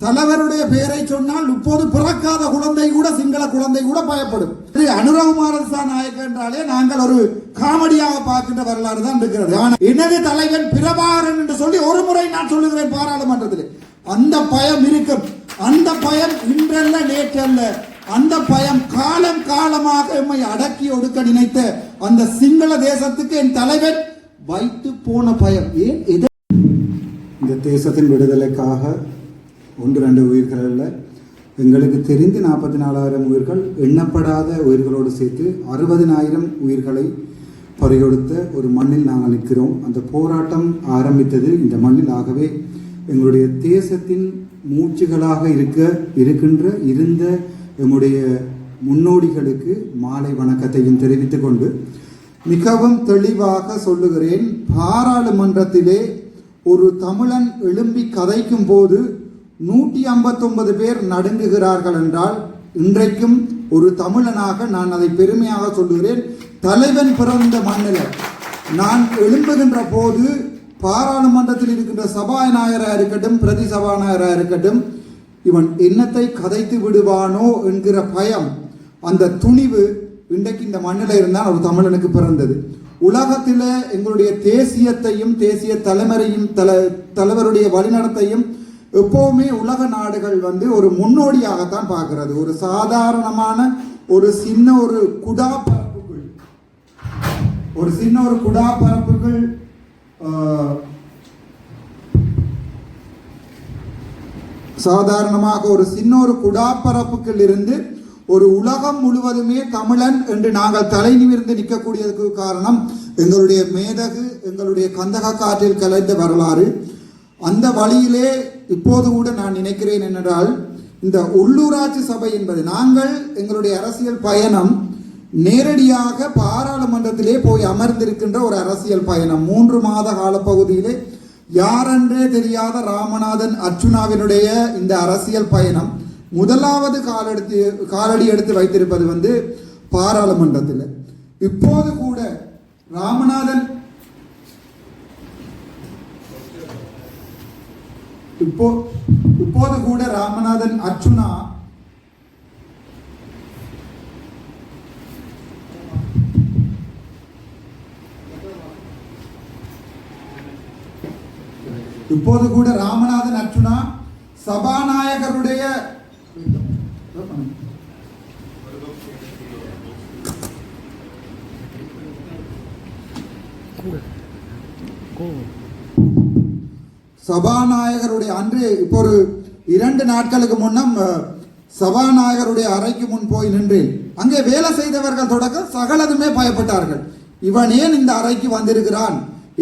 தலைவருடைய பெயரை சொன்னால் இப்போது பிறக்காத குழந்தை கூட சிங்கள குழந்தை கூட பயப்படும். இது அனுரகுமாரசா நாயக் என்றாலே நாங்கள் ஒரு காமெடியாக பார்க்கின்ற வரலாறு தான் இருக்கிறது. ஆனால் எனது தலைவன் பிரபாகரன் என்று சொல்லி ஒரு முறை நான் சொல்லுகிறேன் பாராளுமன்றத்தில். அந்த பயம் இருக்கும். அந்த பயம் இன்றல்ல நேற்றல்ல. அந்த பயம் காலம் காலமாக எம்மை அடக்கி ஒடுக்க நினைத்த அந்த சிங்கள தேசத்துக்கு என் தலைவன் வைத்து போன பயம். ஏன் எதை? இந்த தேசத்தின் விடுதலைக்காக ஒன்று ரெண்டு உயிர்கள் அல்ல. எங்களுக்கு தெரிந்து நாற்பத்தி நாலாயிரம் உயிர்கள் எண்ணப்படாத உயிர்களோடு சேர்த்து அறுபதினாயிரம் உயிர்களை பறிகொடுத்த ஒரு மண்ணில் நாங்கள் நிற்கிறோம். அந்த போராட்டம் ஆரம்பித்தது இந்த மண்ணில் ஆகவே எங்களுடைய தேசத்தின் மூச்சுகளாக இருக்க இருக்கின்ற இருந்த எம்முடைய முன்னோடிகளுக்கு மாலை வணக்கத்தையும் தெரிவித்துக் கொண்டு மிகவும் தெளிவாக சொல்லுகிறேன். பாராளுமன்றத்திலே ஒரு தமிழன் எழும்பி கதைக்கும் போது நூற்றி ஐம்பத்தொன்பது பேர் நடுங்குகிறார்கள் என்றால் இன்றைக்கும் ஒரு தமிழனாக நான் அதை பெருமையாக சொல்லுகிறேன். தலைவன் பிறந்த மண்ணில் நான் எழும்புகின்ற போது பாராளுமன்றத்தில் இருக்கின்ற சபாநாயகராக இருக்கட்டும் பிரதி சபாநாயகராக இருக்கட்டும் இவன் என்னத்தை கதைத்து விடுவானோ என்கிற பயம் அந்த துணிவு இன்றைக்கு இந்த மண்ணில் இருந்தால் ஒரு தமிழனுக்கு பிறந்தது. உலகத்தில் எங்களுடைய தேசியத்தையும் தேசிய தலைமறையும் தல தலைவருடைய வழிநடத்தையும் எப்போவுமே உலக நாடுகள் வந்து ஒரு முன்னோடியாகத்தான் பார்க்கிறது. ஒரு சாதாரணமான ஒரு சின்ன ஒரு குடா பரப்புகள் ஒரு சின்ன ஒரு குடா பரப்புகள் சாதாரணமாக ஒரு சின்ன ஒரு குடாப்பரப்புக்குள் இருந்து ஒரு உலகம் முழுவதுமே தமிழன் என்று நாங்கள் தலை நிமிர்ந்து நிற்கக்கூடியதுக்கு காரணம் எங்களுடைய மேதகு எங்களுடைய கந்தக காற்றில் கலைந்த வரலாறு. அந்த வழியிலே இப்போது கூட நான் நினைக்கிறேன் என்னென்றால் இந்த உள்ளூராட்சி சபை என்பது நாங்கள் எங்களுடைய அரசியல் பயணம் நேரடியாக பாராளுமன்றத்திலே போய் அமர்ந்திருக்கின்ற ஒரு அரசியல் பயணம். மூன்று மாத காலப்பகுதியிலே யாரென்றே தெரியாத ராமநாதன் அர்ச்சுனாவினுடைய இந்த அரசியல் பயணம் முதலாவது காலெடுத்து காலடி எடுத்து வைத்திருப்பது வந்து பாராளுமன்றத்தில். இப்போது கூட ராமநாதன் இப்போ இப்போது கூட ராமநாதன் அர்ச்சுனா இப்போது கூட ராமநாதன் அர்ச்சுனா சபாநாயகருடைய சபாநாயகர் சபாநாயகருடைய அன்று இப்போ ஒரு இரண்டு நாட்களுக்கு முன்னம் சபாநாயகருடைய அறைக்கு முன் போய் நின்றேன் அங்கே வேலை செய்தவர்கள் தொடக்க சகலதுமே பயப்பட்டார்கள். இவன் ஏன் இந்த அறைக்கு வந்திருக்கிறான்?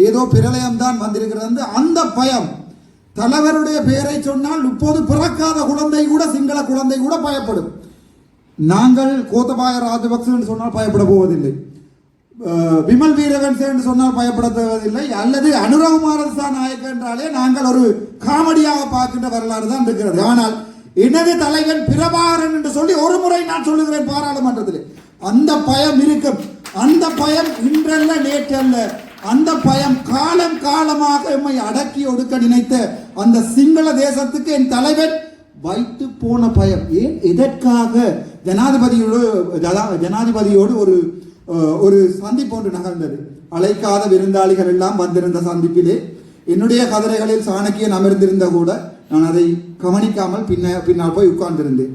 ஏதோ பிரளயம்தான் வந்திருக்கிறது அந்த பயம். தலைவருடைய பெயரை சொன்னால் இப்போது பிறக்காத குழந்தை கூட சிங்கள குழந்தை கூட பயப்படும். நாங்கள் கோத்தபாய ராஜபக்சன் சொன்னால் பயப்பட போவதில்லை. விமல் வீரவன்சே என்று சொன்னால் பயப்பட தேவையில்லை அல்லது அனுரகுமாரசா நாயக் என்றாலே நாங்கள் ஒரு காமெடியாக பார்க்கின்ற வரலாறு தான் இருக்கிறது. ஆனால் எனது தலைவன் பிரபாகரன் என்று சொல்லி ஒரு முறை நான் சொல்லுகிறேன் பாராளுமன்றத்தில். அந்த பயம் இருக்கும். அந்த பயம் இன்றல்ல நேற்றல்ல. அந்த பயம் காலம் காலமாக எம்மை அடக்கி ஒடுக்க நினைத்த அந்த சிங்கள தேசத்துக்கு என் தலைவன் வைத்து போன பயம். ஏன்? எதற்காக? ஜனாதிபதியோடு ஜனாதிபதியோடு ஒரு ஒரு சந்திப்பு ஒன்று நகர்ந்தது. அழைக்காத விருந்தாளிகள் எல்லாம் வந்திருந்த சந்திப்பிலே என்னுடைய கதிரைகளில் சாணக்கியன் அமர்ந்திருந்த கூட நான் அதை கவனிக்காமல் பின்ன பின்னால் போய் உட்கார்ந்திருந்தேன்.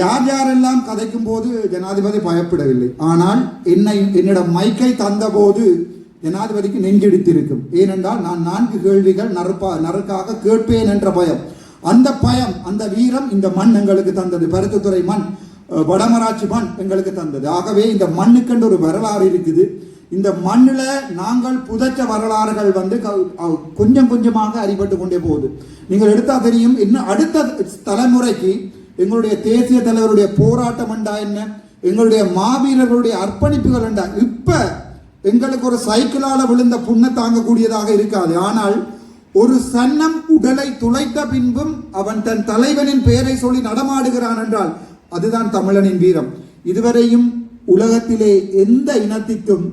யார் யாரெல்லாம் கதைக்கும் போது ஜனாதிபதி பயப்படவில்லை. ஆனால் என்னை என்னிடம் மைக்கை தந்தபோது ஜனாதிபதிக்கு நெஞ்செடுத்திருக்கும். ஏனென்றால் நான் நான்கு கேள்விகள் நறுப்பா நறுக்காக கேட்பேன் என்ற பயம். அந்த பயம் அந்த வீரம் இந்த மண் எங்களுக்கு தந்தது. பருத்தித்துறை மண். வடமராட்சி மண் எங்களுக்கு தந்தது. ஆகவே இந்த மண்ணுக்கென்று ஒரு வரலாறு இருக்குது. இந்த மண்ணில் நாங்கள் புதைச்ச வரலாறுகள் வந்து கொஞ்சம் கொஞ்சமாக அறிபட்டு கொண்டே போகுது. நீங்கள் எடுத்தா தெரியும் இன்னும் அடுத்த தலைமுறைக்கு எங்களுடைய தேசிய தலைவருடைய போராட்டம் என்றா என்ன? எங்களுடைய மாவீரர்களுடைய அர்ப்பணிப்புகள் என்றா? இப்போ எங்களுக்கு ஒரு சைக்கிளால் விழுந்த புண்ணை தாங்கக்கூடியதாக இருக்காது. ஆனால் ஒரு சன்னம் உடலை துளைத்த பின்பும் அவன் தன் தலைவனின் பெயரை சொல்லி நடமாடுகிறான் என்றால் அதுதான் தமிழனின் வீரம். இதுவரையும் உலகத்திலே எந்த இனத்திற்கும்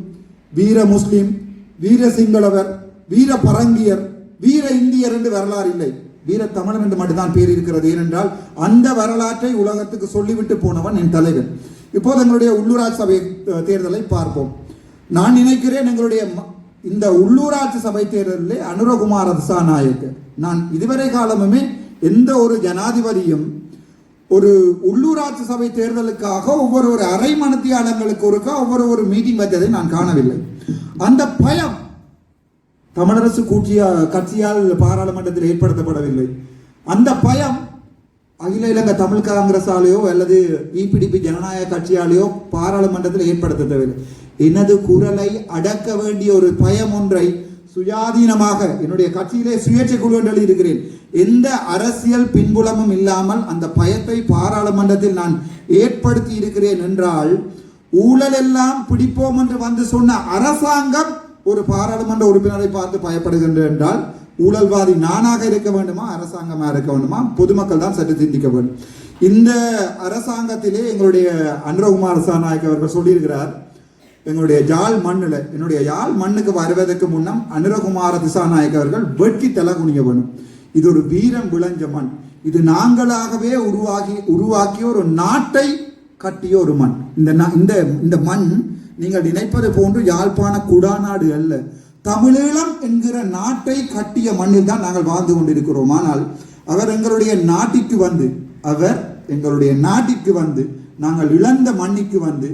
வீர முஸ்லிம் வீர சிங்களவர் வீர பரங்கியர் வீர இந்தியர் என்று வரலாறு இல்லை. வீர தமிழன் என்று மட்டும்தான் பேர் இருக்கிறது. ஏனென்றால் அந்த வரலாற்றை உலகத்துக்கு சொல்லிவிட்டு போனவன் என் தலைவன். இப்போது எங்களுடைய உள்ளூராட்சி சபை தேர்தலை பார்ப்போம். நான் நினைக்கிறேன் எங்களுடைய ம- இந்த உள்ளூராட்சி சபை தேர்தலில் அனுரகுமார் திசாநாயக்க நான் இதுவரை காலமுமே எந்த ஒரு ஜனாதிபதியும் ஒரு உள்ளூராட்சி சபை தேர்தலுக்காக ஒவ்வொரு ஒரு அரை மணித்தியாலங்களுக்கு ஒருக்கா ஒவ்வொரு ஒரு மீட்டிங் வைத்ததை நான் காணவில்லை. அந்த பயம் தமிழரசு கூட்டிய கட்சியால் பாராளுமன்றத்தில் ஏற்படுத்தப்படவில்லை. அந்த பயம் அகில இலங்கை தமிழ் காங்கிரஸாலேயோ அல்லது இபிடிபி ஜனநாயக கட்சியாலேயோ பாராளுமன்றத்தில் ஏற்படுத்த எனது குரலை அடக்க வேண்டிய ஒரு பயம் ஒன்றை சுயாதீனமாக என்னுடைய கட்சியிலே சுயேட்சை குழு என்று இருக்கிறேன் எந்த அரசியல் பின்புலமும் இல்லாமல் அந்த பயத்தை பாராளுமன்றத்தில் நான் ஏற்படுத்தி இருக்கிறேன் என்றால் ஊழல் எல்லாம் பிடிப்போம் என்று வந்து சொன்ன அரசாங்கம் ஒரு பாராளுமன்ற உறுப்பினரை பார்த்து பயப்படுகின்ற என்றால் ஊழல்வாதி நானாக இருக்க வேண்டுமா அரசாங்கமாக இருக்க வேண்டுமா? பொதுமக்கள் தான் சற்று சிந்திக்க வேண்டும். இந்த அரசாங்கத்திலே எங்களுடைய அனுரகுமார் சாநாயக் அவர்கள் சொல்லியிருக்கிறார் எங்களுடைய யாழ் மண்ணில் என்னுடைய யாழ் மண்ணுக்கு வருவதற்கு முன்னம் அனுரகுமார திசாநாயக் அவர்கள் வெட்கி தலை குனிய வேணும். இது ஒரு வீரம் விளைஞ்ச மண். இது நாங்களாகவே உருவாகி உருவாக்கிய ஒரு நாட்டை கட்டிய ஒரு மண். இந்த இந்த இந்த மண் நீங்கள் நினைப்பது போன்று யாழ்ப்பாண குடாநாடு அல்ல. தமிழீழம் என்கிற நாட்டை கட்டிய மண்ணில் தான் நாங்கள் வாழ்ந்து கொண்டிருக்கிறோம். ஆனால் அவர் எங்களுடைய நாட்டிற்கு வந்து அவர் எங்களுடைய நாட்டிற்கு வந்து நாங்கள் இழந்த மண்ணிற்கு வந்து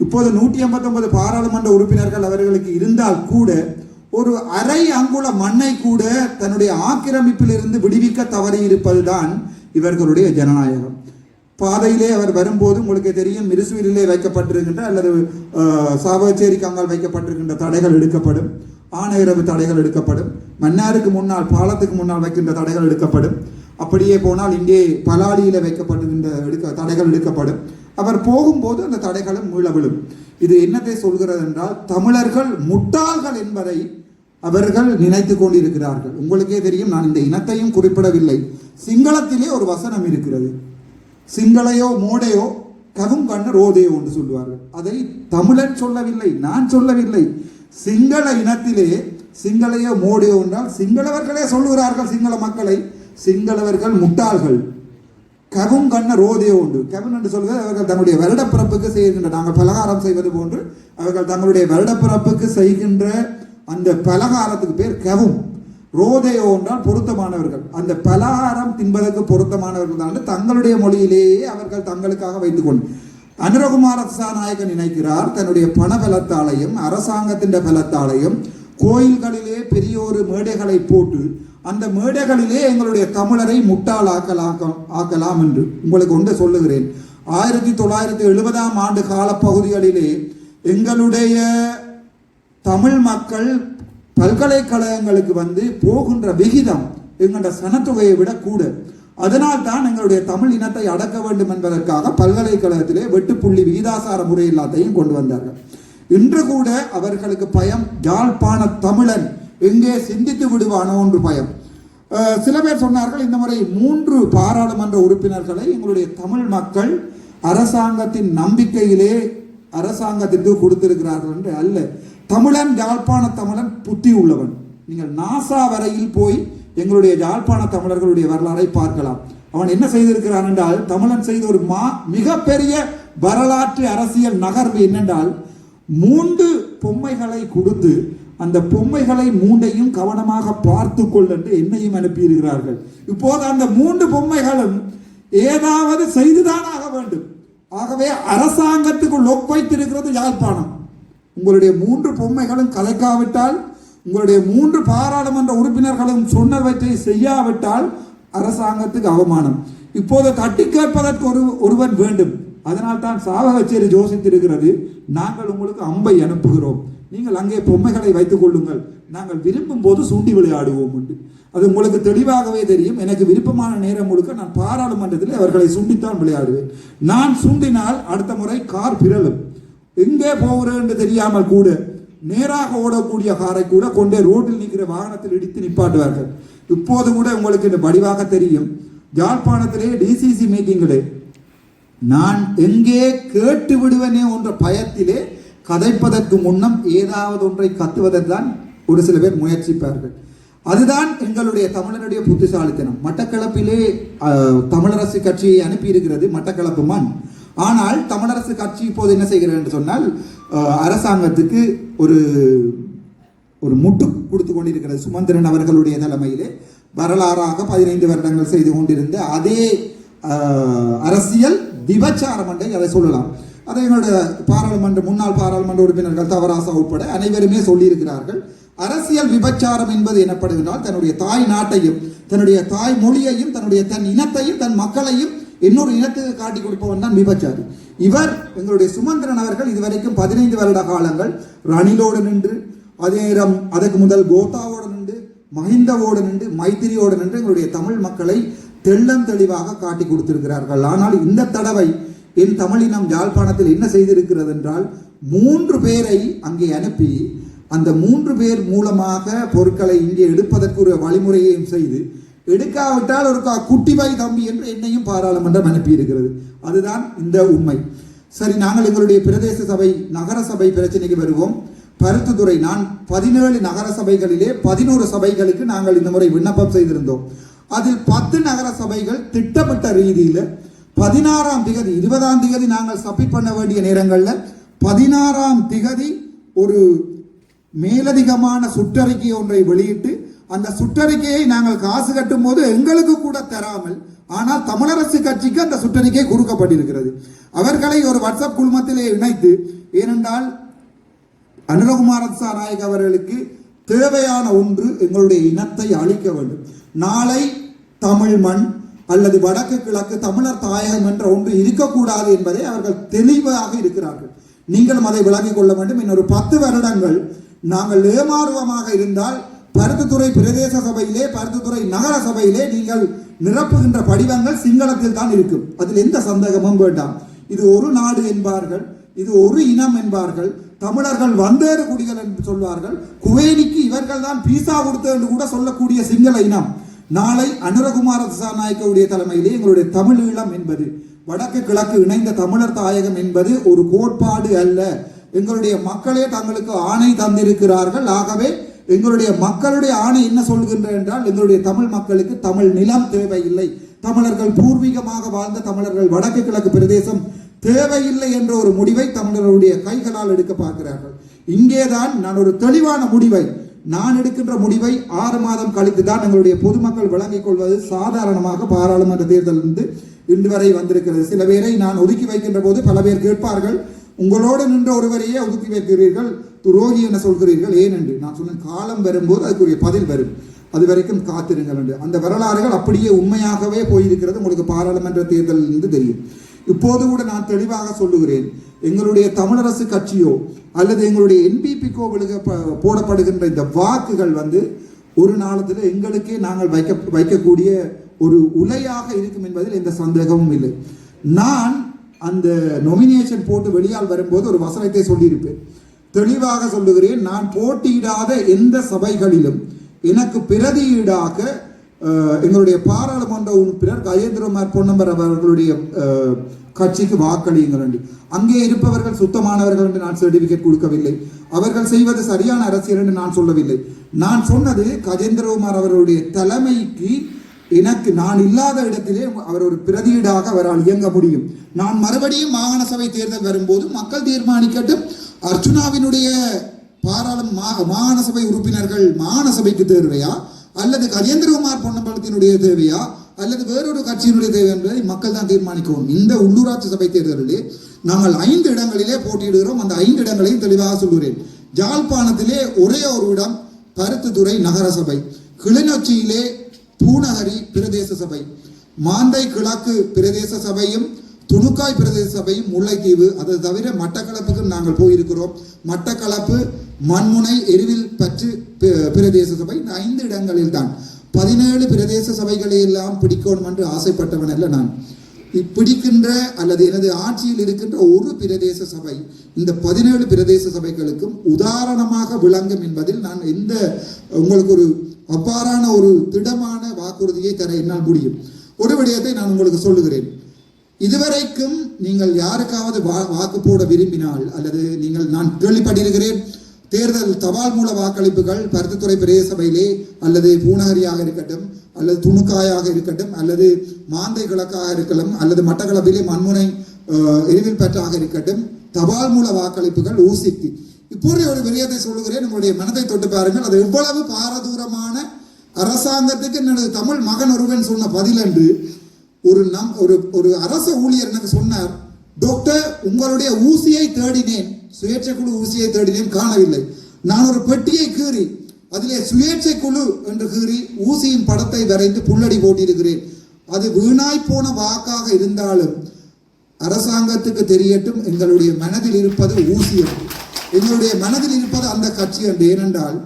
இப்போது நூற்றி ஐம்பத்தொன்பது பாராளுமன்ற உறுப்பினர்கள் அவர்களுக்கு இருந்தால் கூட ஒரு அரை அங்குல மண்ணை கூட தன்னுடைய ஆக்கிரமிப்பில் இருந்து விடுவிக்க தவறி இருப்பதுதான் இவர்களுடைய ஜனநாயகம். பாதையிலே அவர் வரும்போது உங்களுக்கு தெரியும் மிருசுவிலே வைக்கப்பட்டிருக்கின்ற அல்லது அஹ், கங்கால் வைக்கப்பட்டிருக்கின்ற தடைகள் எடுக்கப்படும். ஆணையரவு தடைகள் எடுக்கப்படும். மன்னாருக்கு முன்னால் பாலத்துக்கு முன்னால் வைக்கின்ற தடைகள் எடுக்கப்படும். அப்படியே போனால் இங்கே பலாலியில் வைக்கப்பட்டிருக்கின்ற எடுக்க தடைகள் எடுக்கப்படும். அவர் போகும்போது அந்த தடைகளும் மீள விழும். இது என்னத்தை சொல்கிறது என்றால் தமிழர்கள் முட்டாள்கள் என்பதை அவர்கள் நினைத்து கொண்டிருக்கிறார்கள். உங்களுக்கே தெரியும் நான் இந்த இனத்தையும் குறிப்பிடவில்லை. சிங்களத்திலே ஒரு வசனம் இருக்கிறது. சிங்களையோ மோடையோ கவும் கண்ணு ரோதையோ என்று சொல்லுவார்கள். அதை தமிழன் சொல்லவில்லை நான் சொல்லவில்லை. சிங்கள இனத்திலே சிங்களையோ மோடையோ என்றால் சிங்களவர்களே சொல்லுகிறார்கள் சிங்கள மக்களை. சிங்களவர்கள் முட்டாள்கள். கவும் கண்ண ரோதே உண்டு. கவன் என்று சொல்கிறது அவர்கள் தங்களுடைய வருடப்பிறப்புக்கு செய்கின்ற நாங்கள் பலகாரம் செய்வது போன்று அவர்கள் தங்களுடைய வருடப்பிறப்புக்கு செய்கின்ற அந்த பலகாரத்துக்கு பேர் கவும் ரோதையோ என்றால் பொருத்தமானவர்கள். அந்த பலகாரம் தின்பதற்கு பொருத்தமானவர்கள் தான் தங்களுடைய மொழியிலேயே அவர்கள் தங்களுக்காக வைத்துக் கொண்டு அனுரகுமார நாயகன் நினைக்கிறார் தன்னுடைய பண பலத்தாலையும் அரசாங்கத்தின் பலத்தாலையும் கோயில்களிலே பெரிய ஒரு மேடைகளை போட்டு அந்த மேடைகளிலே எங்களுடைய தமிழரை முட்டாளாக்கலாம் ஆக்கலாம் என்று உங்களுக்கு ஒன்று சொல்லுகிறேன். ஆயிரத்தி தொள்ளாயிரத்தி எழுபதாம் ஆண்டு காலப்பகுதிகளிலே எங்களுடைய தமிழ் மக்கள் பல்கலைக்கழகங்களுக்கு வந்து போகின்ற விகிதம் எங்களோட சனத்தொகையை விட கூட. அதனால் தான் எங்களுடைய தமிழ் இனத்தை அடக்க வேண்டும் என்பதற்காக பல்கலைக்கழகத்திலே வெட்டுப்புள்ளி விகிதாசார முறை எல்லாத்தையும் கொண்டு வந்தார்கள். இன்று கூட அவர்களுக்கு பயம் யாழ்ப்பாண தமிழன் எங்கே சிந்தித்து விடுவானோ என்று பயம். சில பேர் சொன்னார்கள் இந்த முறை மூன்று பாராளுமன்ற உறுப்பினர்களை எங்களுடைய தமிழ் மக்கள் அரசாங்கத்தின் நம்பிக்கையிலே அரசாங்கத்திற்கு கொடுத்திருக்கிறார்கள் என்று அல்ல. தமிழன் யாழ்ப்பாண தமிழன் புத்தி உள்ளவன். நீங்கள் நாசா வரையில் போய் எங்களுடைய யாழ்ப்பாண தமிழர்களுடைய வரலாறை பார்க்கலாம். அவன் என்ன செய்திருக்கிறான் என்றால் தமிழன் செய்த ஒரு மா மிகப்பெரிய வரலாற்று அரசியல் நகர்வு என்னென்றால் மூன்று பொம்மைகளை கொடுத்து அந்த பொம்மைகளை மூண்டையும் கவனமாக பார்த்து கொள் என்று என்னையும் அனுப்பியிருக்கிறார்கள். இப்போது அந்த மூன்று பொம்மைகளும் ஏதாவது செய்துதான் ஆக வேண்டும். ஆகவே அரசாங்கத்துக்குள் வைத்திருக்கிறது யாழ்ப்பாணம். உங்களுடைய மூன்று பொம்மைகளும் கலைக்காவிட்டால் உங்களுடைய மூன்று பாராளுமன்ற உறுப்பினர்களும் சொன்னவற்றை செய்யாவிட்டால் அரசாங்கத்துக்கு அவமானம். இப்போது தட்டி கேட்பதற்கு ஒரு ஒருவன் வேண்டும். அதனால் தான் சாவகச்சேரி யோசித்திருக்கிறது நாங்கள் உங்களுக்கு அம்பை அனுப்புகிறோம். நீங்கள் அங்கே பொம்மைகளை வைத்துக் கொள்ளுங்கள். நாங்கள் விரும்பும் போது சூண்டி விளையாடுவோம் உண்டு. அது உங்களுக்கு தெளிவாகவே தெரியும். எனக்கு விருப்பமான நேரம் முழுக்க நான் பாராளுமன்றத்தில் அவர்களை சுண்டித்தான் விளையாடுவேன். நான் சுண்டினால் அடுத்த முறை கார் பிறலும். எங்கே போகிறேன் என்று தெரியாமல் கூட நேராக ஓடக்கூடிய காரை கூட கொண்டே ரோட்டில் நிற்கிற வாகனத்தில் இடித்து நிப்பாட்டுவார்கள். இப்போது கூட உங்களுக்கு இந்த வடிவாக தெரியும். யாழ்ப்பாணத்திலே டிசிசி மீட்டிங்களே நான் எங்கே கேட்டு விடுவனே என்ற பயத்திலே கதைப்பதற்கு முன்னம் ஏதாவது ஒன்றை கத்துவதற்கான் ஒரு சில பேர் முயற்சிப்பார்கள். அதுதான் எங்களுடைய தமிழனுடைய புத்திசாலித்தனம். மட்டக்களப்பிலே தமிழரசு கட்சியை அனுப்பியிருக்கிறது மட்டக்களப்பு மண். ஆனால் தமிழரசு கட்சி இப்போது என்ன செய்கிறது என்று சொன்னால் அரசாங்கத்துக்கு ஒரு ஒரு முட்டு கொடுத்து கொண்டிருக்கிறது. சுமந்திரன் அவர்களுடைய தலைமையிலே வரலாறாக பதினைந்து வருடங்கள் செய்து கொண்டிருந்த அதே அரசியல் விபச்சாரம் என்றை அதை சொல்லலாம். அதை எங்களுடைய பாராளுமன்ற முன்னாள் பாராளுமன்ற உறுப்பினர்கள் தவராசா உட்பட அனைவருமே சொல்லியிருக்கிறார்கள். அரசியல் விபச்சாரம் என்பது எனப்படுகிறால் தன்னுடைய தாய் நாட்டையும் தன்னுடைய தாய் மொழியையும் தன்னுடைய தன் இனத்தையும் தன் மக்களையும் இன்னொரு இனத்துக்கு காட்டி கொடுப்பவன் தான் விபச்சாரி. இவர் எங்களுடைய சுமந்திரன் அவர்கள் இதுவரைக்கும் பதினைந்து வருட காலங்கள் ரணிலோடு நின்று அதே நேரம் அதற்கு முதல் கோத்தாவோடு நின்று மஹிந்தவோடு நின்று மைத்திரியோடு நின்று எங்களுடைய தமிழ் மக்களை தெள்ளம் தெளிவாக காட்டி கொடுத்திருக்கிறார்கள். ஆனால் இந்த தடவை என் தமிழினம் யாழ்ப்பாணத்தில் என்ன செய்திருக்கிறது என்றால் மூன்று பேரை அங்கே அனுப்பி அந்த மூன்று பேர் மூலமாக பொருட்களை இங்கே எடுப்பதற்கு ஒரு வழிமுறையையும் செய்து எடுக்காவிட்டால் ஒரு கா- தம்பி என்று என்னையும் பாராளுமன்றம் அனுப்பியிருக்கிறது. அதுதான் இந்த உண்மை. சரி நாங்கள் எங்களுடைய பிரதேச சபை நகர சபை பிரச்சனைக்கு வருவோம். பருத்துத்துறை நான் பதினேழு நகர சபைகளிலே பதினோரு சபைகளுக்கு நாங்கள் இந்த முறை விண்ணப்பம் செய்திருந்தோம். அதில் பத்து நகர சபைகள் திட்டமிட்ட ரீதியில் பதினாறாம் திகதி இருபதாம் திகதி நாங்கள் சப்மிட் பண்ண வேண்டிய நேரங்களில் பதினாறாம் திகதி ஒரு மேலதிகமான சுற்றறிக்கை ஒன்றை வெளியிட்டு அந்த சுற்றறிக்கையை நாங்கள் காசு கட்டும் போது எங்களுக்கு கூட தராமல் ஆனால் தமிழரசு கட்சிக்கு அந்த சுற்றறிக்கை கொடுக்கப்பட்டிருக்கிறது. அவர்களை ஒரு வாட்ஸ்அப் குழுமத்திலே இணைத்து ஏனென்றால் அனுரகுமார நாயக் அவர்களுக்கு தேவையான ஒன்று எங்களுடைய இனத்தை அழிக்க வேண்டும். நாளை தமிழ் மண் அல்லது வடக்கு கிழக்கு தமிழர் தாயகம் என்ற ஒன்று இருக்கக்கூடாது என்பதை அவர்கள் தெளிவாக இருக்கிறார்கள். நீங்களும் அதை விளங்கிக் கொள்ள வேண்டும். இன்னொரு பத்து வருடங்கள் நாங்கள் ஏமாறுவமாக இருந்தால் பருத்துத்துறை பிரதேச சபையிலே பருத்துத்துறை நகர சபையிலே நீங்கள் நிரப்புகின்ற படிவங்கள் சிங்களத்தில் தான் இருக்கும். அதில் எந்த சந்தேகமும் வேண்டாம். இது ஒரு நாடு என்பார்கள். இது ஒரு இனம் என்பார்கள். தமிழர்கள் வந்தேறு குடிகள் என்று சொல்வார்கள். குவேனிக்கு இவர்கள் தான் பீசா கொடுத்தது என்று கூட சொல்லக்கூடிய சிங்கள இனம். நாளை அனுரகுமார திசாநாயக்கவுடைய தலைமையிலே எங்களுடைய தமிழ் ஈழம் என்பது வடக்கு கிழக்கு இணைந்த தமிழர் தாயகம் என்பது ஒரு கோட்பாடு அல்ல. எங்களுடைய மக்களே தங்களுக்கு ஆணை தந்திருக்கிறார்கள். ஆகவே எங்களுடைய மக்களுடைய ஆணை என்ன சொல்கின்ற என்றால் எங்களுடைய தமிழ் மக்களுக்கு தமிழ் நிலம் தேவையில்லை. தமிழர்கள் பூர்வீகமாக வாழ்ந்த தமிழர்கள் வடக்கு கிழக்கு பிரதேசம் தேவையில்லை என்ற ஒரு முடிவை தமிழர்களுடைய கைகளால் எடுக்க பார்க்கிறார்கள். இங்கேதான் நான் ஒரு தெளிவான முடிவை நான் எடுக்கின்ற முடிவை ஆறு மாதம் கழித்து தான் எங்களுடைய பொதுமக்கள் விளங்கிக் கொள்வது சாதாரணமாக பாராளுமன்ற தேர்தலிருந்து இன்று வரை வந்திருக்கிறது. சில பேரை நான் ஒதுக்கி வைக்கின்ற போது பல பேர் கேட்பார்கள் உங்களோடு நின்ற ஒருவரையே ஒதுக்கி வைக்கிறீர்கள் துரோகி என சொல்கிறீர்கள் ஏன்? என்று. நான் சொன்னேன் காலம் வரும்போது அதுக்குரிய பதில் வரும். அது வரைக்கும் காத்திருங்கள் என்று. அந்த வரலாறுகள் அப்படியே உண்மையாகவே போயிருக்கிறது. உங்களுக்கு பாராளுமன்ற தேர்தலில் இருந்து தெரியும். இப்போது கூட நான் தெளிவாக சொல்லுகிறேன் எங்களுடைய தமிழரசு கட்சியோ அல்லது எங்களுடைய என்பிபிக்கோ விழுக போடப்படுகின்ற இந்த வாக்குகள் வந்து ஒரு நாளத்தில் எங்களுக்கே நாங்கள் வைக்க வைக்கக்கூடிய ஒரு உலையாக இருக்கும் என்பதில் எந்த சந்தேகமும் இல்லை. நான் அந்த நொமினேஷன் போட்டு வெளியால் வரும்போது ஒரு வசனத்தை சொல்லியிருப்பேன். தெளிவாக சொல்லுகிறேன் நான் போட்டியிடாத எந்த சபைகளிலும் எனக்கு பிரதியீடாக எங்களுடைய பாராளுமன்ற உறுப்பினர் கஜேந்திரகுமார் பொன்னம்பர் அவர்களுடைய கட்சிக்கு வாக்களியுங்கள் என்று. அங்கே இருப்பவர்கள் சுத்தமானவர்கள் என்று நான் சர்டிபிகேட் கொடுக்கவில்லை. அவர்கள் செய்வது சரியான அரசியல் என்று நான் சொல்லவில்லை. நான் சொன்னது கஜேந்திரகுமார் அவர்களுடைய தலைமைக்கு எனக்கு நான் இல்லாத இடத்திலே அவர் ஒரு பிரதியீடாக அவரால் இயங்க முடியும். நான் மறுபடியும் மாகாண சபை தேர்தல் வரும்போது மக்கள் தீர்மானிக்கட்டும். அர்ச்சுனாவினுடைய பாராளும் மாகாண சபை உறுப்பினர்கள் மாகாண சபைக்கு தேர்வையா? அல்லது கஜேந்திரகுமார் பொன்னம்பலத்தினுடைய தேவையா? அல்லது வேறொரு கட்சியினுடைய தேவை என்பதை மக்கள் தான் தீர்மானிக்கவும். இந்த உள்ளூராட்சி சபை தேர்தலிலே நாங்கள் ஐந்து இடங்களிலே போட்டியிடுகிறோம். அந்த ஐந்து இடங்களையும் தெளிவாக சொல்கிறேன் ஜாழ்ப்பாணத்திலே ஒரே ஒரு இடம் பருத்துத்துறை நகர சபை கிளிநொச்சியிலே பூநகரி பிரதேச சபை. மாந்தை கிழக்கு பிரதேச சபையும் துணுக்காய் பிரதேச சபையும் முல்லைத்தீவு அதை தவிர மட்டக்களப்புக்கும் நாங்கள் போயிருக்கிறோம். மட்டக்களப்பு மண்முனை எருவில் பற்று பிரதேச சபை இந்த ஐந்து இடங்களில் தான் பதினேழு பிரதேச சபைகளை எல்லாம் பிடிக்கணும் என்று ஆசைப்பட்டவன் அல்ல நான். பிடிக்கின்ற அல்லது எனது ஆட்சியில் இருக்கின்ற ஒரு பிரதேச சபை இந்த பதினேழு பிரதேச சபைகளுக்கும் உதாரணமாக விளங்கும் என்பதில் நான் எந்த உங்களுக்கு ஒரு அவ்வாறான ஒரு திடமான வாக்குறுதியை தர என்னால் முடியும். ஒரு விடயத்தை நான் உங்களுக்கு சொல்லுகிறேன். இதுவரைக்கும் நீங்கள் யாருக்காவது வா- வாக்கு போட விரும்பினால் அல்லது நீங்கள் நான் கேள்விப்பட்டிருக்கிறேன் தேர்தல் தபால் மூல வாக்களிப்புகள் பருத்தித்துறை பிரதேச சபையிலே அல்லது பூநகரியாக இருக்கட்டும் அல்லது துணுக்காயாக இருக்கட்டும் அல்லது மாந்தை கிழக்காக இருக்கலாம் அல்லது மட்டக்களப்பிலே மண்முனை எரிவில் பெற்றாக இருக்கட்டும் தபால் மூல வாக்களிப்புகள் ஊசிக்கு. இப்போது ஒரு விரியத்தை சொல்லுகிறேன் உங்களுடைய மனதை தொட்டு பாருங்கள். அது எவ்வளவு பாரதூரமான அரசாங்கத்துக்கு என்னது தமிழ் மகன் ஒருவன் சொன்ன பதில் என்று ஒரு நம் ஒரு ஒரு அரச ஊழியர் எனக்கு சொன்னார் டாக்டர் உங்களுடைய ஊசியை தேடினேன். சுயேட்சை குழு ஊசியை தேடினேன் காணவில்லை. நான் ஒரு பெட்டியை கீறி அதிலே சுயேட்சை குழு என்று கீறி ஊசியின் படத்தை வரைந்து புல்லடி போட்டிருக்கிறேன். அது வீணாய் போன வாக்காக இருந்தாலும் அரசாங்கத்துக்கு தெரியட்டும் எங்களுடைய மனதில் இருப்பது ஊசி என்று. எங்களுடைய மனதில் இருப்பது அந்த கட்சி என்று. ஏனென்றால்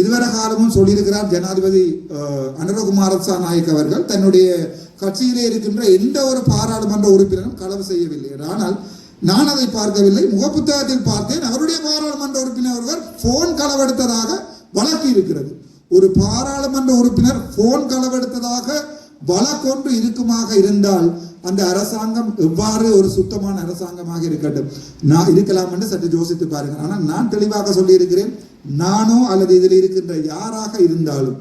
இதுவரை காலமும் சொல்லியிருக்கிறார் ஜனாதிபதி அனுரகுமாரசா நாயக் அவர்கள் தன்னுடைய கட்சியிலே இருக்கின்ற எந்த ஒரு பாராளுமன்ற உறுப்பினரும் களவு செய்யவில்லை. ஆனால் நான் அதை பார்க்கவில்லை. முகப்புத்தகத்தில் பார்த்தேன். அவருடைய பாராளுமன்ற உறுப்பினர் ஒருவர் போன் களவெடுத்ததாக வழக்கு இருக்கிறது. ஒரு பாராளுமன்ற உறுப்பினர் போன் களவெடுத்ததாக வழக்கொன்று இருக்குமாக இருந்தால் அந்த அரசாங்கம் எவ்வாறு ஒரு சுத்தமான அரசாங்கமாக இருக்கட்டும். நான் இருக்கலாம் என்று சற்று யோசித்து பாருங்கள். ஆனால் நான் தெளிவாக சொல்லியிருக்கிறேன். நானோ அல்லது இதில் இருக்கின்ற யாராக இருந்தாலும்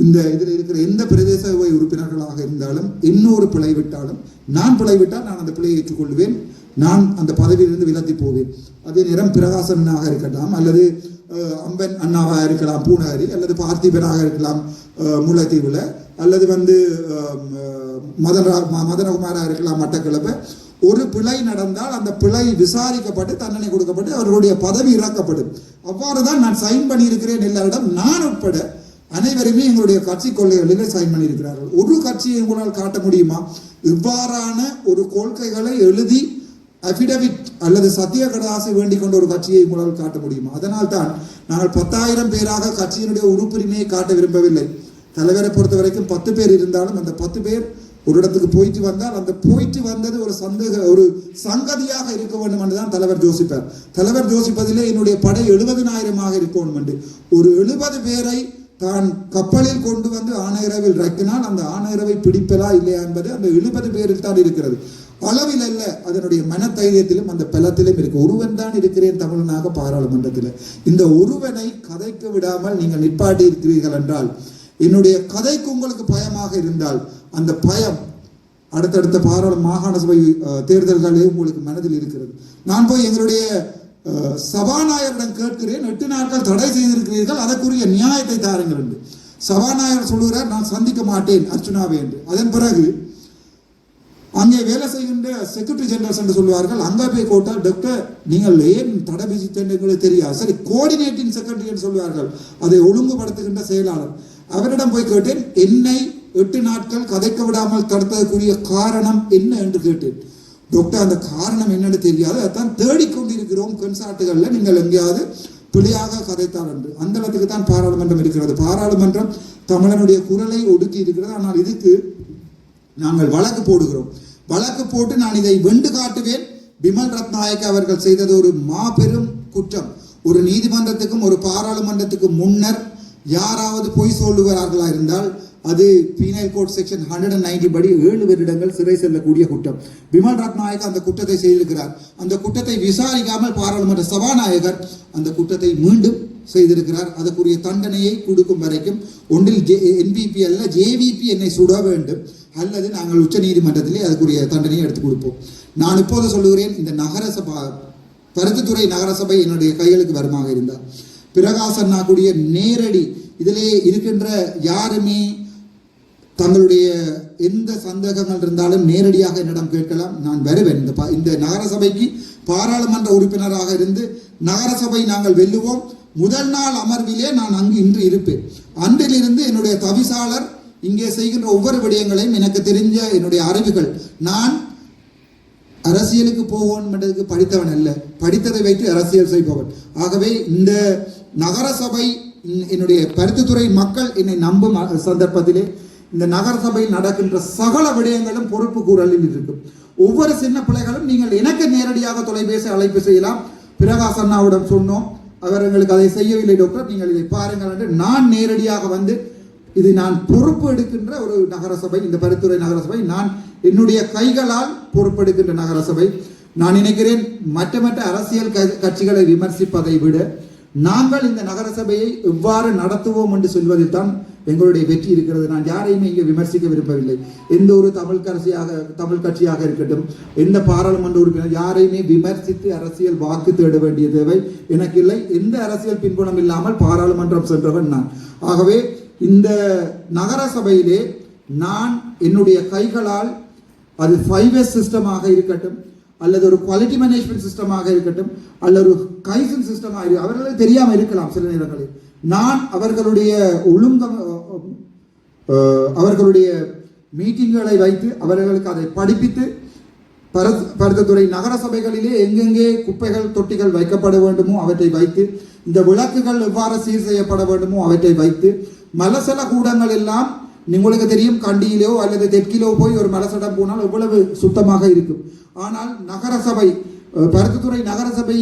இந்த இதில் இருக்கிற எந்த பிரதேச சபை உறுப்பினர்களாக இருந்தாலும் இன்னொரு பிழை விட்டாலும் நான் பிழை விட்டால் நான் அந்த பிழையை ஏற்றுக்கொள்வேன். நான் அந்த பதவியிலிருந்து விலத்தி போவேன். அதே நேரம் பிரகாசனாக இருக்கட்டும் அல்லது அம்பன் அண்ணாவாக இருக்கலாம் பூனாரி அல்லது பார்த்திபனாக இருக்கலாம் முல்லைத்தீவில் அல்லது வந்து மதன ம- மதனகுமாராக இருக்கலாம் மட்டக்களப்பு. ஒரு பிழை நடந்தால் அந்த பிழை விசாரிக்கப்பட்டு தண்டனை கொடுக்கப்பட்டு அவர்களுடைய பதவி இறக்கப்படும். அவ்வாறு தான் நான் சைன் பண்ணியிருக்கிறேன் எல்லாரிடம். நான் உட்பட அனைவருமே எங்களுடைய கட்சி கொள்கைகளிலே சைன் பண்ணியிருக்கிறார்கள். ஒரு கட்சியை உங்களால் காட்ட முடியுமா? இவ்வாறான ஒரு கொள்கைகளை எழுதி அபிடவிட் அல்லது சத்திய கடாசை வேண்டிக் கொண்ட ஒரு கட்சியை உங்களால் காட்ட முடியுமா? அதனால் தான் நாங்கள் பத்தாயிரம் பேராக கட்சியினுடைய உறுப்புரிமையை காட்ட விரும்பவில்லை. தலைவரை பொறுத்த வரைக்கும் பத்து பேர் இருந்தாலும் அந்த பத்து பேர் ஒரு இடத்துக்கு போயிட்டு வந்தால் அந்த போயிட்டு வந்தது ஒரு சந்தேக ஒரு சங்கதியாக இருக்க வேண்டும் என்று தான் தலைவர் ஜோசிப்பார் தலைவர் ஜோசிப்பதிலே என்னுடைய படை எழுபதினாயிரமாக இருக்கணும் என்று ஒரு எழுபது பேரை தான் கப்பலில் கொண்டு வந்து ஆணையரவில் இறக்கினால் அந்த ஆணையரவை பிடிப்பதா இல்லையா என்பது அந்த எழுபது பேரில் தான் இருக்கிறது. அளவில் அல்ல அதனுடைய மனத்தைரியத்திலும் அந்த பலத்திலும் இருக்கு. ஒருவன் தான் இருக்கிறேன் தமிழனாக பாராளுமன்றத்தில். இந்த ஒருவனை கதைக்க விடாமல் நீங்கள் நிப்பாட்டி இருக்கிறீர்கள் என்றால் என்னுடைய கதைக்கு உங்களுக்கு பயமாக இருந்தால் அந்த பயம் அடுத்தடுத்த பாராளு மாகாண சபை தேர்தல்களே உங்களுக்கு மனதில் இருக்கிறது. நான் போய் எங்களுடைய சபாநாயகரிடம் கேட்கிறேன் எட்டு நாட்கள் தடை செய்திருக்கிறீர்கள் அதற்குரிய நியாயத்தை தாருங்கள் என்று. சபாநாயகர் சொல்லுகிறார் நான் சந்திக்க மாட்டேன் அர்ச்சுனாவை என்று. அதன் பிறகு அங்கே வேலை செய்கின்ற செக்ரட்டரி ஜெனரல்ஸ் என்று சொல்வார்கள் அங்கே போய் கோட்டால் டாக்டர் நீங்கள் ஏன் தடை விதித்தேன் தெரியாது. சரி கோஆர்டினேட்டிங் செக்ரட்டரி என்று சொல்வார்கள் அதை ஒழுங்குபடுத்துகின்ற செயலாளர். அவரிடம் போய் கேட்டேன் என்னை எட்டு நாட்கள் கதைக்க விடாமல் தடுத்ததற்குரிய காரணம் என்ன? என்று கேட்டேன். டாக்டர் அந்த காரணம் என்னன்னு தெரியாது அதான் இருக்கிறோம் கன்சாட்டுகளில் நீங்கள் எங்கேயாவது பிழையாக கதைத்தார் என்று அந்த இடத்துக்கு தான் பாராளுமன்றம் இருக்கிறது. பாராளுமன்றம் தமிழனுடைய குரலை ஒடுக்கி இருக்கிறது. ஆனால் இதுக்கு நாங்கள் வழக்கு போடுகிறோம். வழக்கு போட்டு நான் இதை வெண்டு காட்டுவேன். பிமல் ரத்நாயக் அவர்கள் செய்தது ஒரு மாபெரும் குற்றம். ஒரு நீதிமன்றத்துக்கும் ஒரு பாராளுமன்றத்துக்கும் முன்னர் யாராவது பொய் சொல்லுகிறார்களா இருந்தால் அது penal code section hundred and ninety படி ஏழு வருடங்கள் சிறை செல்லக்கூடிய குற்றம். பிமல் ரத்நாயக் அந்த குற்றத்தை செய்திருக்கிறார். அந்த குற்றத்தை விசாரிக்காமல் பாராளுமன்ற சபாநாயகர் அந்த குற்றத்தை மீண்டும் செய்திருக்கிறார். அதற்குரிய தண்டனையை கொடுக்கும் வரைக்கும் ஒன்றில் ஜே என்பிபி அல்ல ஜேவிபி என்னை சுட வேண்டும். அல்லது நாங்கள் உச்ச நீதிமன்றத்திலே அதுக்குரிய தண்டனையை எடுத்துக் கொடுப்போம். நான் இப்போது சொல்லுகிறேன் இந்த நகரசபா பருத்தித்துறை நகரசபை என்னுடைய கைகளுக்கு வருமாக இருந்தார் பிரகாசன் கூடிய நேரடி இதிலே இருக்கின்ற யாருமே தங்களுடைய எந்த சந்தேகங்கள் இருந்தாலும் நேரடியாக என்னிடம் கேட்கலாம். நான் வருவேன். இந்த பா- இந்த நகரசபைக்கு பாராளுமன்ற உறுப்பினராக இருந்து நகரசபை நாங்கள் வெல்லுவோம். முதல் நாள் அமர்விலே நான் அங்கு இன்று இருப்பேன். அன்றிலிருந்து என்னுடைய தவிசாளர் இங்கே செய்கின்ற ஒவ்வொரு விடயங்களையும் எனக்கு தெரிஞ்ச என்னுடைய அறிவுகள். நான் அரசியலுக்கு போவோம் என்றதுக்கு படித்தவன் அல்ல. படித்ததை வைத்து அரசியல் செய்பவன். ஆகவே இந்த நகரசபை என்னுடைய பருத்தித்துறை மக்கள் என்னை நம்பும் சந்தர்ப்பத்திலே இந்த நகரசபையில் நடக்கின்ற சகல விடயங்களும் பொறுப்பு கூறலில் இருக்கும். ஒவ்வொரு சின்ன பிள்ளைகளும் நீங்கள் எனக்கு நேரடியாக தொலைபேசி அழைப்பு செய்யலாம். பிரகாஷ் அண்ணாவிடம் சொன்னோம். அவர் எங்களுக்கு அதை செய்யவில்லை டாக்டர் நீங்கள் இதை பாருங்கள் என்று நான் நேரடியாக வந்து இது நான் பொறுப்பு எடுக்கின்ற ஒரு நகரசபை இந்த பரித்துறை நகரசபை. நான் என்னுடைய கைகளால் பொறுப்பெடுக்கின்ற நகரசபை. நான் நினைக்கிறேன் மற்ற மற்ற அரசியல் கட்சிகளை விமர்சிப்பதை விட நாங்கள் இந்த நகரசபையை எவ்வாறு நடத்துவோம் என்று சொல்வதில் தான் எங்களுடைய வெற்றி இருக்கிறது. நான் யாரையுமே இங்கே விமர்சிக்க விரும்பவில்லை. எந்த ஒரு தமிழ் கட்சியாக தமிழ் கட்சியாக இருக்கட்டும் எந்த பாராளுமன்ற உறுப்பினர் யாரையுமே விமர்சித்து அரசியல் வாக்கு தேட வேண்டிய தேவை எனக்கு இல்லை. எந்த அரசியல் பின்புலம் இல்லாமல் பாராளுமன்றம் சென்றவன் நான். ஆகவே இந்த நகர சபையிலே நான் என்னுடைய கைகளால் அது ஃபைவ் எஸ் சிஸ்டமாக இருக்கட்டும் அல்லது ஒரு குவாலிட்டி மேனேஜ்மெண்ட் சிஸ்டமாக இருக்கட்டும் அல்லது ஒரு கைசன் சிஸ்டமாக இருக்கு அவர்களுக்கு தெரியாமல் இருக்கலாம் சில நேரங்களில். நான் அவர்களுடைய ஒழுங்கம் அவர்களுடைய மீட்டிங்களை வைத்து அவர்களுக்கு அதை படிப்பித்து பரத் பருத்தத்துறை நகர சபைகளிலே எங்கெங்கே குப்பைகள் தொட்டிகள் வைக்கப்பட வேண்டுமோ அவற்றை வைத்து இந்த விளக்குகள் எவ்வாறு சீர் செய்யப்பட வேண்டுமோ அவற்றை வைத்து மலசல கூடங்கள் எல்லாம் உங்களுக்கு தெரியும் கண்டியிலோ அல்லது தெற்கிலோ போய் ஒரு மலசடம் போனால் எவ்வளவு சுத்தமாக இருக்கும். ஆனால் நகர சபை பருத்தத்துறை நகர சபை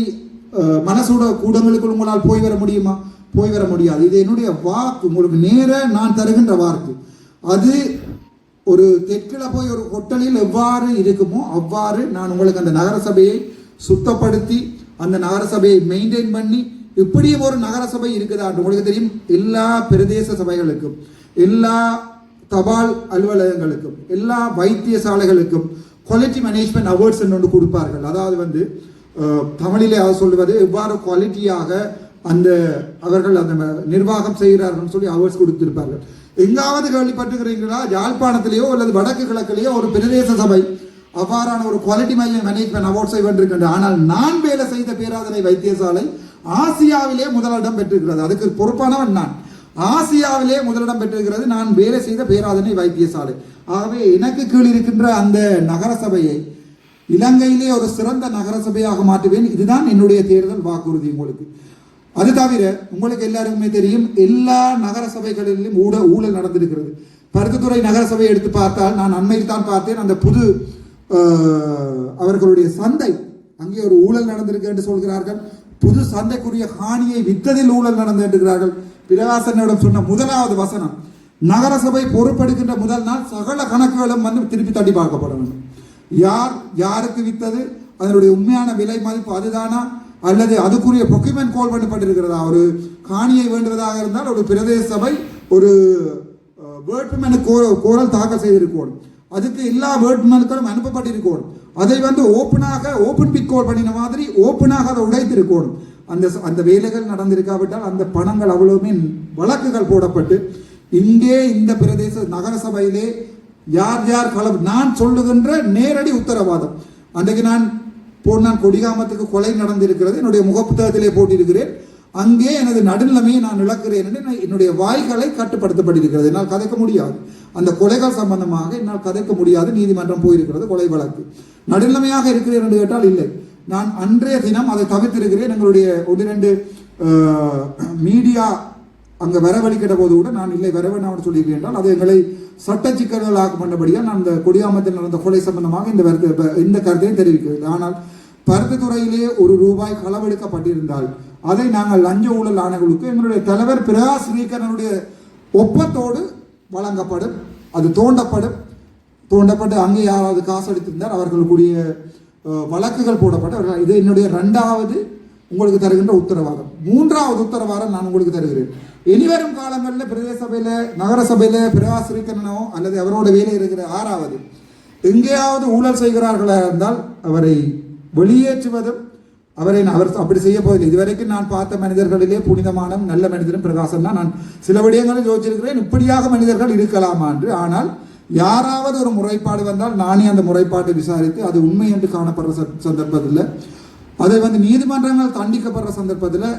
மனசோட கூடங்களுக்குள் உங்களால் போய் வர முடியுமா? போய் வர முடியாது. இது என்னுடைய வாக்கு. உங்களுக்கு நேர நான் தருகின்ற வாக்கு. அது ஒரு தெற்கில் போய் ஒரு ஹோட்டலில் எவ்வாறு இருக்குமோ அவ்வாறு நான் உங்களுக்கு அந்த நகரசபையை சுத்தப்படுத்தி அந்த நகரசபையை மெயின்டைன் பண்ணி இப்படியும் ஒரு நகரசபை இருக்குதா உங்களுக்கு தெரியும்? எல்லா பிரதேச சபைகளுக்கும் எல்லா தபால் அலுவலகங்களுக்கும் எல்லா வைத்தியசாலைகளுக்கும் குவாலிட்டி மேனேஜ்மெண்ட் அவார்ட்ஸ் ஒன்று கொடுப்பார்கள். அதாவது வந்து அஹ், தமிழிலே சொல்லுவது எவ்வாறு குவாலிட்டியாக அந்த அவர்கள் அந்த நிர்வாகம் செய்கிறார்கள் சொல்லி அவார்ட்ஸ் கொடுத்திருப்பார்கள். எங்காவது கேள்விப்பட்டுக்கிறீங்களா யாழ்ப்பாணத்திலேயோ அல்லது வடக்கு கிழக்கிலேயோ ஒரு பிரதேச சபை அவ்வாறான ஒரு குவாலிட்டி மேனேஜ்மெண்ட் அவார்ட்ஸை வென்றிருக்கின்ற ஆனால் நான் வேலை செய்த பேராதனை வைத்தியசாலை ஆசியாவிலே முதலிடம் பெற்றிருக்கிறது. அதுக்கு பொறுப்பானவன் நான். ஆசியாவிலே முதலிடம் பெற்றிருக்கிறது நான் வேலை செய்த பேராதனை வைத்தியசாலை. ஆகவே எனக்கு கீழ் இருக்கின்ற அந்த நகர சபையை இலங்கையிலே ஒரு சிறந்த நகர சபையாக மாற்றுவேன். இதுதான் என்னுடைய தேர்தல் வாக்குறுதி உங்களுக்கு. அது தவிர உங்களுக்கு எல்லாருக்குமே தெரியும் எல்லா நகர சபைகளிலும் ஊட ஊழல் நடந்திருக்கிறது. பருத்தித்துறை நகர சபையை எடுத்து பார்த்தால் நான் அண்மையில் தான் பார்த்தேன் அந்த புது அவர்களுடைய சந்தை. அங்கே ஒரு ஊழல் நடந்திருக்கு என்று சொல்கிறார்கள். புது சந்தைக்குரிய காணியை வித்ததில் ஊழல் நடந்திருக்கிறார்கள் பிரகாசனிடம் சொன்ன முதலாவது வசனம் நகரசபை பொறுப்பெடுக்கின்ற முதல் நாள் சகல கணக்குகளும் வந்து திருப்பி தட்டி பார்க்கப்பட வேண்டும். யார் யாருக்கு வித்தது? அதனுடைய உண்மையான விலை மதிப்பு அதுதானா? அல்லது அதுக்குரிய பொக்கிமெண்ட் கோல் பண்ணப்பட்டிருக்கிறதா? ஒரு காணியை வேண்டுவதாக இருந்தால் ஒரு பிரதேச சபை ஒரு வேட்புமனு கோரல் தாக்கல் செய்திருக்கோம். அதுக்கு எல்லா வேட்புமனுக்களும் அனுப்பப்பட்டிருக்கோம். அதை வந்து ஓப்பனாக ஓப்பன் பிக் கோல் பண்ணின மாதிரி ஓப்பனாக அதை உடைத்திருக்கோம். அந்த அந்த வேலைகள் நடந்திருக்காவிட்டால் அந்த பணங்கள் அவ்வளவுமே வழக்குகள் போடப்பட்டு இங்கே இந்த பிரதேச நகர சபையிலே யார் யார் கலவு நான் சொல்லுகின்ற நேரடி உத்தரவாதம். அன்றைக்கு நான் போனான் கொடிகாமத்துக்கு கொலை நடந்திருக்கிறது. என்னுடைய முகப்புத்தகத்திலே போட்டிருக்கிறேன். அங்கே எனது நடுநிலைமையை நான் இழக்கிறேன் என்று என்னுடைய வாய்களை கட்டுப்படுத்தப்பட்டிருக்கிறது. என்னால் கதைக்க முடியாது. அந்த கொலைகள் சம்பந்தமாக என்னால் கதைக்க முடியாது. நீதிமன்றம் போயிருக்கிறது கொலை வழக்கு. நடுநிலைமையாக இருக்கிறேன் என்று கேட்டால் இல்லை. நான் அன்றைய தினம் அதை தவிர்த்திருக்கிறேன். எங்களுடைய ஒன்றிரண்டு மீடியா அங்கே வரவழிக்கிட்ட போது கூட நான் இல்லை வரவேண்டாம் சொல்லியிருக்கேன் என்றால் அது எங்களை சட்ட சிக்கல்கள் ஆக்கும் நான் இந்த கொடியாமத்தில் நடந்த கொலை சம்பந்தமாக இந்த இந்த கருத்தையும் தெரிவிக்கிறது ஆனால் பருத்தித்துறையிலே ஒரு ரூபாய் களவெடுக்கப்பட்டிருந்தால் அதை நாங்கள் லஞ்ச ஊழல் ஆணைகளுக்கு எங்களுடைய தலைவர் பிரகாஷ் ஸ்ரீகரனுடைய ஒப்பத்தோடு வழங்கப்படும் அது தோண்டப்படும். தோண்டப்பட்டு அங்கே யாராவது காசு எடுத்திருந்தால் அவர்களுக்குரிய வழக்குகள் போடப்பட்டு அவர்கள் இது என்னுடைய ரெண்டாவது உங்களுக்கு தருகின்ற உத்தரவாதம். மூன்றாவது உத்தரவாதம் நான் உங்களுக்கு தருகிறேன். இனிவரும் காலங்களில் பிரதேச சபையில் நகர சபையில் பிரகாசிரிக்கனோ அல்லது அவரோட வேலை இருக்கிற ஆறாவது எங்கேயாவது ஊழல் செய்கிறார்களாக இருந்தால் அவரை வெளியேற்றுவதும் அவரை நான் அவர் அப்படி செய்ய போவதில்லை. இதுவரைக்கும் நான் பார்த்த மனிதர்களிலே புனிதமானம் நல்ல மனிதரும் பிரகாசம் தான் நான் சில விடயங்களில் யோசிச்சிருக்கிறேன். இப்படியாக மனிதர்கள் இருக்கலாமா என்று. ஆனால் யாராவது ஒரு முறைப்பாடு வந்தால் நானே அந்த முறைப்பாட்டை விசாரித்து அது உண்மை என்று காணப்படுற சந்தர்ப்பத்தில் அதை வந்து நீதிமன்றங்கள் தண்டிக்கப்படுற சந்தர்ப்பத்தில்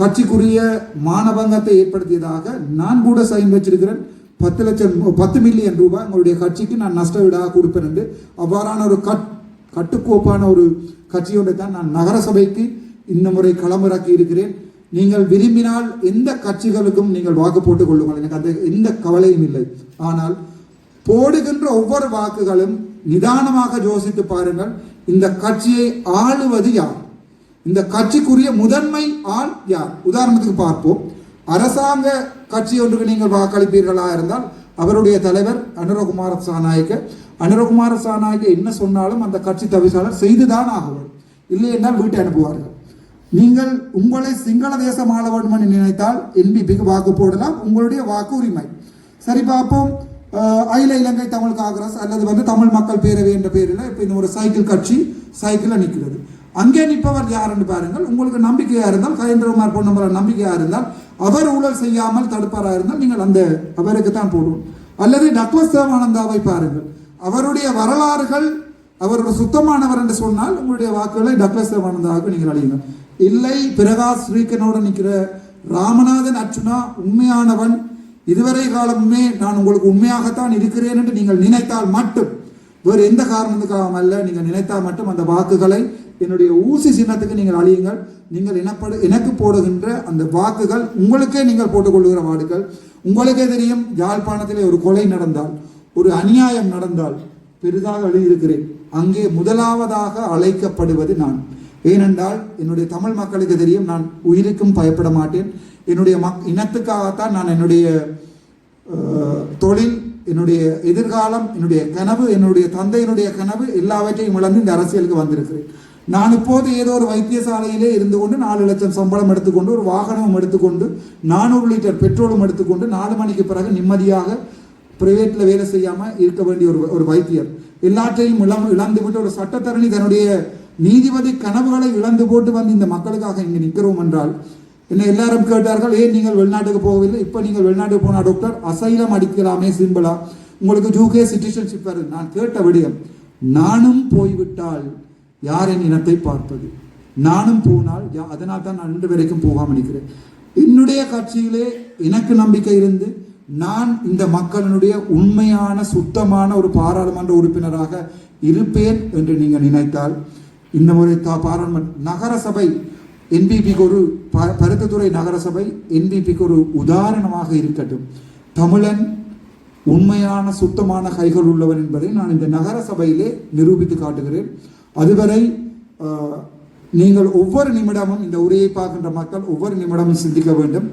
கட்சிக்குரிய மானபங்கத்தை ஏற்படுத்தியதாக நான் கூட சைன் வச்சிருக்கிறேன். பத்து லட்சம் பத்து மில்லியன் ரூபாய் உங்களுடைய கட்சிக்கு நான் நஷ்ட கொடுப்பேன் என்று. அவ்வாறான ஒரு கட் கட்டுக்கோப்பான ஒரு கட்சியோடு தான் நான் நகரசபைக்கு இந்த முறை களமிறக்கி இருக்கிறேன். நீங்கள் விரும்பினால் எந்த கட்சிகளுக்கும் நீங்கள் வாக்கு போட்டுக் கொள்ளுங்கள். எனக்கு அந்த எந்த கவலையும் இல்லை. ஆனால் போடுகின்ற ஒவ்வொரு வாக்குகளும் நிதானமாக யோசித்து பாருங்கள் இந்த கட்சியை ஆளுவது யார்? இந்த கட்சிக்குரிய முதன்மை ஆள் யார்? உதாரணத்துக்கு பார்ப்போம். அரசாங்க கட்சி ஒன்றுக்கு நீங்கள் வாக்களிப்பீர்களா இருந்தால் அவருடைய தலைவர் அனுரகுமார சாநாயக்க அனுரகுமார சாநாயக்க என்ன சொன்னாலும் அந்த கட்சி தவிசாளர் செய்துதான் ஆகுவார். இல்லை என்றால் வீட்டை அனுப்புவார்கள். நீங்கள் உங்களை சிங்கள தேசம் ஆள வேண்டும் என்று நினைத்தால் என்பிபிக்கு வாக்கு போடலாம் உங்களுடைய வாக்கு உரிமை சரி பார்ப்போம். அகில இலங்கை தமிழ் காங்கிரஸ் அல்லது வந்து தமிழ் மக்கள் பேரவை என்ற பேரில் இப்போ இந்த ஒரு சைக்கிள் கட்சி சைக்கிளில் நிற்கிறது. அங்கே நிற்பவர் யாருன்னு பாருங்கள். உங்களுக்கு நம்பிக்கையாக இருந்தால் கயேந்திரகுமார் பொன்னம்பலம் நம்பிக்கையாக இருந்தால் அவர் ஊழல் செய்யாமல் தடுப்பாராக இருந்தால் நீங்கள் அந்த அவருக்கு தான் போடுவோம். அல்லது டக்ளஸ் தேவானந்தாவை பாருங்கள். அவருடைய வரலாறுகள் அவர் ஒரு சுத்தமானவர் என்று சொன்னால் உங்களுடைய வாக்குகளை டக்ளஸ் தேவானந்தாவுக்கு நீங்கள் அழியுங்கள் இல்லை பிரகாஷ் ஸ்ரீகனோடு நிற்கிற ராமநாதன் அர்ச்சுனா உண்மையானவன். இதுவரை காலமுமே நான் உங்களுக்கு உண்மையாகத்தான் இருக்கிறேன் என்று நீங்கள் நினைத்தால் மட்டும் வேறு எந்த காரணத்துக்காகவும் அல்ல நீங்கள் நினைத்தால் மட்டும் அந்த வாக்குகளை என்னுடைய ஊசி சின்னத்துக்கு நீங்கள் அழியுங்கள் நீங்கள் எனப்படு எனக்கு போடுகின்ற அந்த வாக்குகள் உங்களுக்கே நீங்கள் போட்டுக்கொள்கிற வாக்குகள் உங்களுக்கே தெரியும் யாழ்ப்பாணத்திலே ஒரு கொலை நடந்தால் ஒரு அநியாயம் நடந்தால் பெரிதாக எழுதியிருக்கிறேன். அங்கே முதலாவதாக அழைக்கப்படுவது நான். ஏனென்றால் என்னுடைய தமிழ் மக்களுக்கு தெரியும் நான் உயிருக்கும் பயப்பட மாட்டேன். என்னுடைய மக் இனத்துக்காகத்தான் நான் என்னுடைய தொழில் என்னுடைய எதிர்காலம் என்னுடைய கனவு என்னுடைய தந்தையினுடைய கனவு எல்லாவற்றையும் இழந்து இந்த அரசியலுக்கு வந்திருக்கிறேன். நான் இப்போது ஏதோ ஒரு வைத்தியசாலையிலே இருந்து கொண்டு நாலு லட்சம் சம்பளம் எடுத்துக்கொண்டு ஒரு வாகனமும் எடுத்துக்கொண்டு நானூறு லிட்டர் பெட்ரோலும் எடுத்துக்கொண்டு நாலு மணிக்கு பிறகு நிம்மதியாக பிரைவேட்ல வேலை செய்யாம இருக்க வேண்டிய ஒரு ஒரு வைத்தியர். எல்லாற்றையும் இழம் இழந்து விட்டு ஒரு சட்டத்தரணி தன்னுடைய நீதிபதி கனவுகளை இழந்து போட்டு வந்து இந்த மக்களுக்காக இங்கு நிற்கிறோம் என்றால் என்ன எல்லாரும் கேட்டார்கள் ஏன் நீங்கள் வெளிநாட்டுக்கு போகவில்லை. இப்போ நீங்கள் வெளிநாட்டுக்கு போனா டாக்டர் அசைலம் அடிக்கலாமே சிம்பிளா. உங்களுக்கு ஜூகே சிட்டிசன்ஷிப் வருது. நான் கேட்ட விடயம் நானும் போய்விட்டால் யாரின் இனத்தை பார்ப்பது? நானும் போனால் அதனால் தான் நான் இன்று வரைக்கும் போகாமல் நிற்கிறேன். என்னுடைய கட்சியிலே எனக்கு நம்பிக்கை இருந்து நான் இந்த மக்களினுடைய உண்மையான சுத்தமான ஒரு பாராளுமன்ற உறுப்பினராக இருப்பேன் என்று நீங்கள் நினைத்தால் இந்த முறை தா பாராளுமன்ற நகரசபை என்பிபிக்கு ஒரு ப- பருத்தத்துறை நகரசபை என்பிபிக்கு ஒரு உதாரணமாக இருக்கட்டும். தமிழன் உண்மையான சுத்தமான கைகள் உள்ளவன் என்பதை நான் இந்த நகர சபையிலே நிரூபித்து காட்டுகிறேன். அதுவரை நீங்கள் ஒவ்வொரு நிமிடமும் இந்த உரையை பார்க்கின்ற மக்கள் ஒவ்வொரு நிமிடமும் சிந்திக்க வேண்டும்.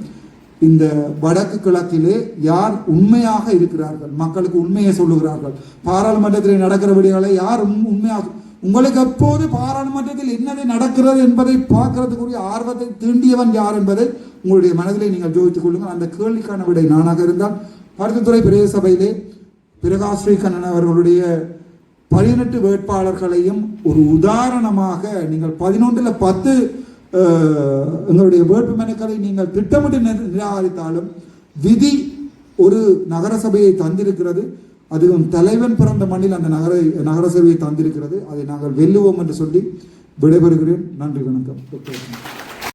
இந்த வடக்கு கிழக்கிலே யார் உண்மையாக இருக்கிறார்கள்? மக்களுக்கு உண்மையை சொல்லுகிறார்கள். பாராளுமன்றத்தில் நடக்கிற விடயங்களை யார் உண்மையாக உங்களுக்கு எப்போது பாராளுமன்றத்தில் என்னது நடக்கிறது என்பதை பார்க்கறதுக்குரிய ஆர்வத்தை தீண்டியவன் யார் என்பதை உங்களுடைய மனதிலே நீங்கள் ஜோதித்துக் கொள்ளுங்கள். அந்த கேள்விக்கான விடை நானாக இருந்தால் பருத்தித்துறை பிரதேச சபையிலே பிரகாஷ் ஸ்ரீகண்ணன் அவர்களுடைய பதினெட்டு வேட்பாளர்களையும் ஒரு உதாரணமாக நீங்கள் பதினொன்றில் பத்து எங்களுடைய வேட்பு மனுக்களை நீங்கள் திட்டமிட்டு நிராகரித்தாலும் விதி ஒரு நகரசபையை தந்திருக்கிறது. அதுவும் தலைவன் பிறந்த மண்ணில் அந்த நகர நகரசபையை தந்திருக்கிறது. அதை நாங்கள் வெல்லுவோம் என்று சொல்லி விடைபெறுகிறேன். நன்றி வணக்கம்.